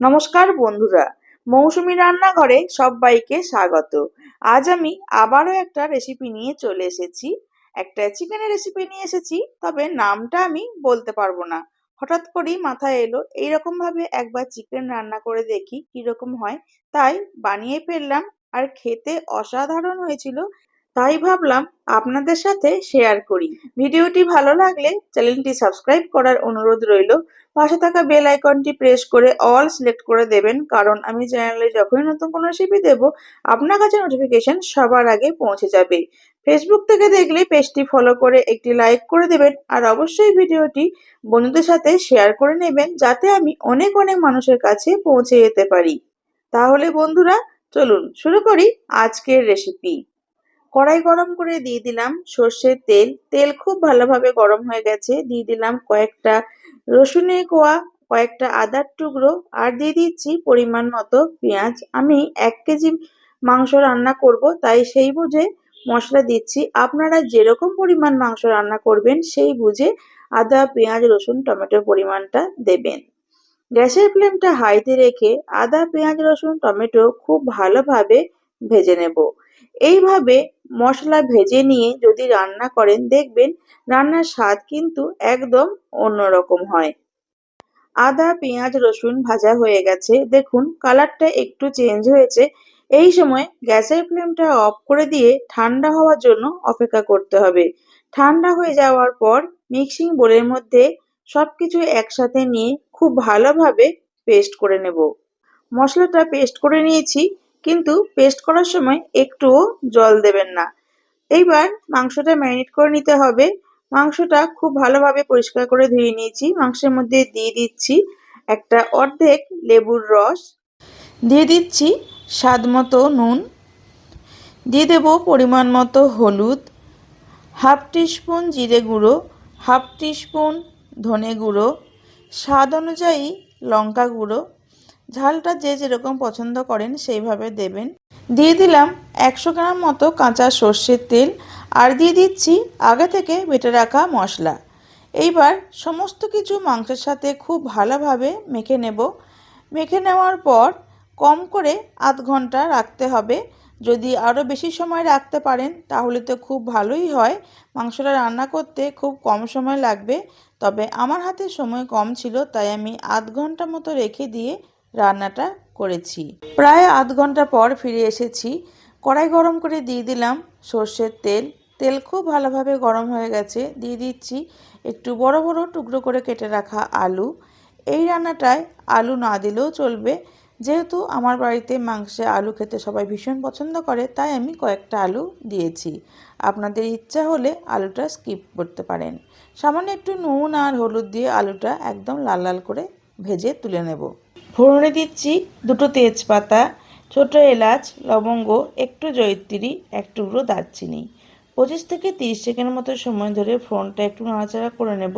নমস্কার বন্ধুরা। মৌসুমি রান্নাঘরে সবাইকে স্বাগত। আজ আমি আবারও একটা রেসিপি নিয়ে চলে এসেছি। একটা চিকেনের রেসিপি নিয়ে এসেছি, তবে নামটা আমি বলতে পারব না। হঠাৎ করেই মাথায় এলো, এইরকম ভাবে একবার চিকেন রান্না করে দেখি কীরকম হয়। তাই বানিয়ে ফেললাম। আর খেতে অসাধারণ হয়েছিল তাই ভাবলাম আপনাদের সাথে শেয়ার করি। ভিডিওটি ভালো লাগলে চ্যানেলটি সাবস্ক্রাইব করার অনুরোধ রইল। পাশে থাকা বেল আইকনটি প্রেস করে অল সিলেক্ট করে দেবেন, কারণ আমি চ্যানেলে যখনই নতুন কোনো রেসিপি দেব, আপনার কাছে নোটিফিকেশন সবার আগে পৌঁছে যাবে। ফেসবুক থেকে দেখলে পেজটি ফলো করে একটি লাইক করে দেবেন, আর অবশ্যই ভিডিওটি বন্ধুদের সাথে শেয়ার করে নেবেন, যাতে আমি অনেক অনেক মানুষের কাছে পৌঁছে যেতে পারি। তাহলে বন্ধুরা, চলুন শুরু করি আজকের রেসিপি কড়াই গরম করে দিয়ে দিলাম সর্ষের তেল। তেল খুব ভালোভাবে গরম হয়ে গেছে। দিয়ে দিলাম কয়েকটা রসুনের কোয়া, কয়েকটা আদার টুকরো আর দিয়ে দিচ্ছি পরিমাণ মতো পেঁয়াজ। আমি এক কেজি মাংস রান্না করব, তাই সেই বুঝে মশলা দিচ্ছি। আপনারা যেরকম পরিমাণ মাংস রান্না করবেন, সেই বুঝে আদা, পেঁয়াজ, রসুন, টমেটোর পরিমাণটা দেবেন। গ্যাসের ফ্লেমটা হাইতে রেখে আদা, পেঁয়াজ, রসুন, টমেটো খুব ভালোভাবে ভেজে নেব। এইভাবে মশলা ভেজে নিয়ে যদি রান্না করেন, দেখবেন রান্নার স্বাদ কিন্তু একদম অন্যরকম হয়। আদা, পেঁয়াজ, রসুন ভাজা হয়ে গেছে। দেখুন, কালারটা একটু চেঞ্জ হয়েছে। এই সময় গ্যাসের ফ্লেমটা অফ করে দিয়ে ঠান্ডা হওয়ার জন্য অপেক্ষা করতে হবে। ঠান্ডা হয়ে যাওয়ার পর মিক্সিং বোলের মধ্যে সব কিছু একসাথে নিয়ে খুব ভালোভাবে পেস্ট করে নেব। মশলাটা পেস্ট করে নিয়েছি। কিন্তু পেস্ট করার সময় একটুও জল দেবেন না। এইবার মাংসটা ম্যারিনেট করে নিতে হবে। মাংসটা খুব ভালোভাবে পরিষ্কার করে ধুয়ে নিয়েছি। মাংসের মধ্যে দিয়ে দিচ্ছি একটা অর্ধেক লেবুর রস। দিয়ে দিচ্ছি স্বাদ মতো নুন। দিয়ে দেব পরিমাণ মতো হলুদ। হাফ টিস্পুন জিরে গুঁড়ো, হাফ টিস্পুন ধনে গুঁড়ো। স্বাদ অনুযায়ী লঙ্কা গুঁড়ো। ঝালটা যে যেরকম পছন্দ করেন সেইভাবে দেবেন। দিয়ে দিলাম একশো গ্রাম মতো কাঁচা সর্ষের তেল আর দিয়ে দিচ্ছি আগে থেকে বেটে রাখা মশলা। এইবার সমস্ত কিছু মাংসের সাথে খুব ভালোভাবে মেখে নেব। মেখে নেওয়ার পর কম করে আধ ঘণ্টা রাখতে হবে। যদি আরও বেশি সময় রাখতে পারেন তাহলে তো খুব ভালোই হয়। মাংসটা রান্না করতে খুব কম সময় লাগবে। তবে আমার হাতে সময় কম ছিল, তাই আমি আধ ঘণ্টা মতো রেখে দিয়ে রান্নাটা করেছি। প্রায় আধ ঘণ্টা পর ফিরে এসেছি। কড়াই গরম করে দিয়ে দিলাম সর্ষের তেল। তেল খুব ভালোভাবে গরম হয়ে গেছে, দিয়ে দিচ্ছি একটু বড় বড় টুকরো করে কেটে রাখা আলু। এই রান্নাটায় আলু না দিলেও চলবে। যেহেতু আমার বাড়িতে মাংসে আলু খেতে সবাই ভীষণ পছন্দ করে, তাই আমি কয়েকটা আলু দিয়েছি। আপনাদের ইচ্ছা হলে আলুটা স্কিপ করতে পারেন। সামান্য একটু নুন আর হলুদ দিয়ে আলুটা একদম লাল লাল করে ভেজে তুলে নেব। ফোড়নে দিচ্ছি দুটো তেজপাতা, ছোট এলাচ, লবঙ্গ, একটু জয়িত্রী এক টুকরো দারচিনি। পঁচিশ থেকে তিরিশ সেকেন্ড মতো সময় ধরে ফোড়নটা একটু নাড়াচাড়া করে নেব।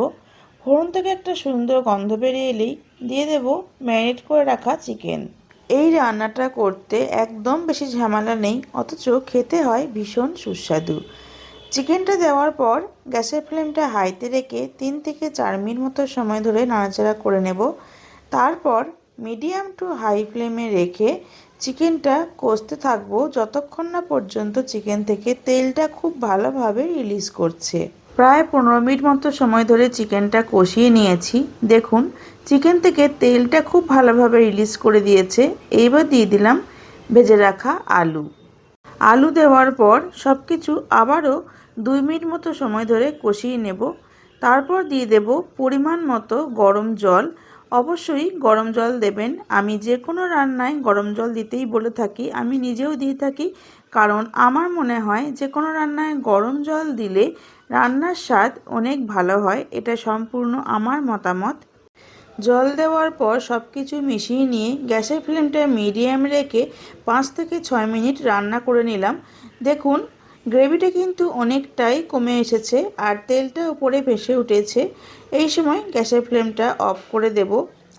ফোড়ন থেকে একটা সুন্দর গন্ধ বেরিয়ে এলেই দিয়ে দেব ম্যারিনেট করে রাখা চিকেন। এই রান্নাটা করতে একদম বেশি ঝামেলা নেই, অথচ খেতে হয় ভীষণ সুস্বাদু। চিকেনটা দেওয়ার পর গ্যাসের ফ্লেমটা হাইতে রেখে তিন থেকে চার মিনিট মতো সময় ধরে নাড়াচাড়া করে নেব। তারপর মিডিয়াম টু হাই ফ্লেমে রেখে চিকেনটা কষতে থাকব। যতক্ষণ না পর্যন্ত চিকেন থেকে তেলটা খুব ভালোভাবে রিলিজ করছে। প্রায় পনেরো মিনিট মতো সময় ধরে চিকেনটা কষিয়ে নিয়েছি। দেখুন, চিকেন থেকে তেলটা খুব ভালোভাবে রিলিজ করে দিয়েছে। এইবার দিয়ে দিলাম ভেজে রাখা আলু। আলু দেওয়ার পর সব কিছু আবারও দুই মিনিট মতো সময় ধরে কষিয়ে নেব। তারপর দিয়ে দেব পরিমাণ মতো গরম জল অবশ্যই গরম জল দেবেন। আমি যে কোনো রান্নায় গরম জল দিতেই বলে থাকি, আমি নিজেও দিয়ে থাকি। কারণ আমার মনে হয় যে কোনো রান্নায় গরম জল দিলে রান্নার স্বাদ অনেক ভালো হয়, এটা সম্পূর্ণ আমার মতামত। জল দেওয়ার পর সব কিছু মিশিয়ে নিয়ে গ্যাসের ফ্লেমটা মিডিয়াম রেখে পাঁচ থেকে ছয় মিনিট রান্না করে নিলাম। দেখুন গ্রেভিটা কিন্তু অনেকটাই কমে এসেছে আর তেলটা উপরে ভেসে উঠেছে। এই সময় গ্যাসের ফ্লেমটা অফ করে দেব।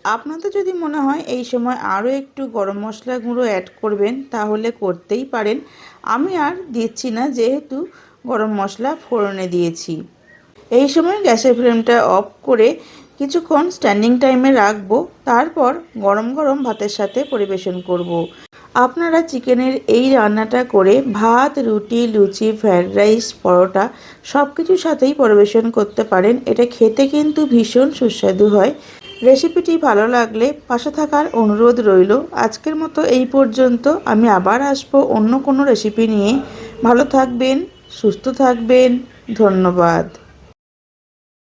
আপনাদের যদি মনে হয় এই সময় আরও একটু গরম মশলা গুঁড়ো অ্যাড করবেন, তাহলে করতেই পারেন। আমি আর দিচ্ছি না, যেহেতু গরম মশলা ফোড়নে দিয়েছি। এই সময় গ্যাসের ফ্লেমটা অফ করে কিছুক্ষণ স্ট্যান্ডিং টাইমে রাখব, তারপর গরম গরম ভাতের সাথে পরিবেশন করব। আপনারা চিকেনের এই রান্নাটা করে ভাত, রুটি, লুচি, ফ্রায়েড রাইস, পরোটা সব কিছুর সাথেই পরিবেশন করতে পারেন। এটা খেতে কিন্তু ভীষণ সুস্বাদু হয়। রেসিপিটি ভালো লাগলে পাশে থাকার অনুরোধ রইল। আজকের মতো এই পর্যন্ত। আমি আবার আসব অন্য কোনো রেসিপি নিয়ে। ভালো থাকবেন, সুস্থ থাকবেন। ধন্যবাদ।